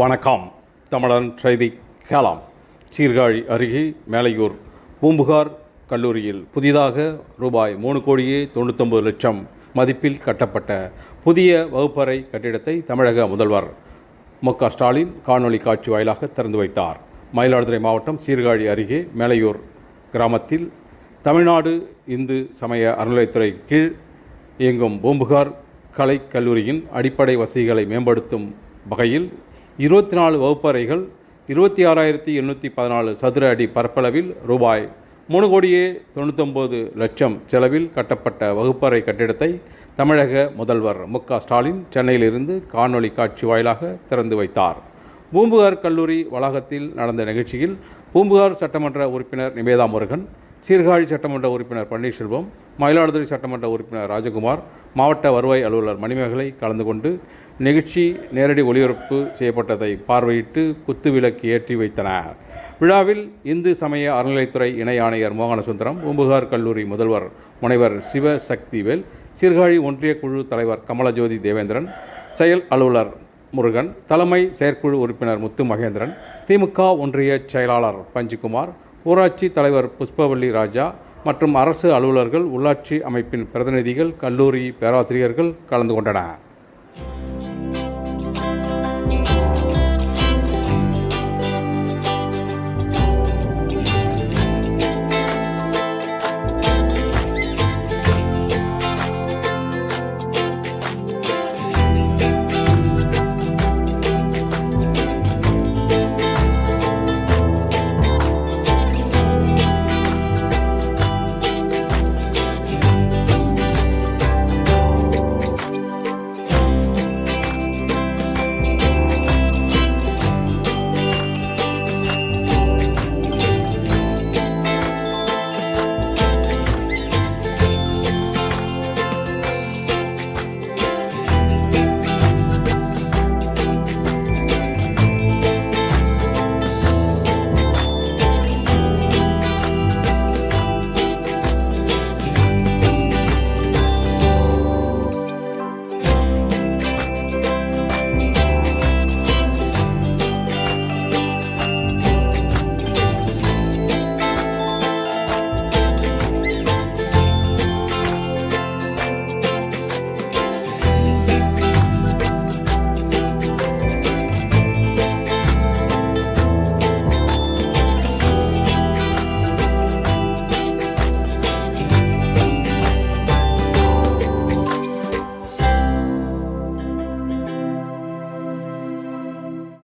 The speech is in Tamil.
வணக்கம். தமிழன் செய்தி கேளாம். சீர்காழி அருகே மேலையூர் பூம்புகார் கல்லூரியில் புதிதாக ரூபாய் மூணு கோடியே தொண்ணூத்தொம்பது லட்சம் மதிப்பில் கட்டப்பட்ட புதிய வகுப்பறை கட்டிடத்தை தமிழக முதல்வர் மு க ஸ்டாலின் காணொளி காட்சி வாயிலாக திறந்து வைத்தார். மயிலாடுதுறை மாவட்டம் சீர்காழி அருகே மேலையூர் கிராமத்தில் தமிழ்நாடு இந்து சமய அறநிலையத்துறை கீழ் இயங்கும் பூம்புகார் கலை கல்லூரியின் அடிப்படை வசதிகளை மேம்படுத்தும் வகையில் இருபத்தி நாலு வகுப்பறைகள் இருபத்தி ஆறாயிரத்தி எண்ணூற்றி பதினாலு சதுர அடி பரப்பளவில் ரூபாய் மூணு கோடியே தொண்ணூத்தொம்பது லட்சம் செலவில் கட்டப்பட்ட வகுப்பறை கட்டிடத்தை தமிழக முதல்வர் மு க ஸ்டாலின் சென்னையிலிருந்து காணொளி காட்சி வாயிலாக திறந்து வைத்தார். பூம்புகார் கல்லூரி வளாகத்தில் நடந்த நிகழ்ச்சியில் பூம்புகார் சட்டமன்ற உறுப்பினர் நிவேதா முருகன் சீர்காழி சட்டமன்ற உறுப்பினர் பன்னீர்செல்வம் மயிலாடுதுறை சட்டமன்ற உறுப்பினர் ராஜகுமார் மாவட்ட வருவாய் அலுவலர் மணிமேகலை கலந்து கொண்டு நிகழ்ச்சி நேரடி ஒளிபரப்பு செய்யப்பட்டதை பார்வையிட்டு குத்துவிளக்கு ஏற்றி வைத்தனர். விழாவில் இந்து சமய அறநிலைத்துறை இணை ஆணையர் மோகனசுந்தரம் பூம்புகார் கல்லூரி முதல்வர் முனைவர் சிவ சக்திவேல் சீர்காழி ஒன்றிய குழு தலைவர் கமலஜோதி தேவேந்திரன் செயல் அலுவலர் முருகன் தலைமை செயற்குழு உறுப்பினர் முத்து மகேந்திரன் திமுக ஒன்றிய செயலாளர் பஞ்சுகுமார் ஊராட்சி தலைவர் புஷ்பவல்லி ராஜா மற்றும் அரசு அலுவலர்கள் உள்ளாட்சி அமைப்பின் பிரதிநிதிகள் கல்லூரி பேராசிரியர்கள் கலந்து கொண்டனர்.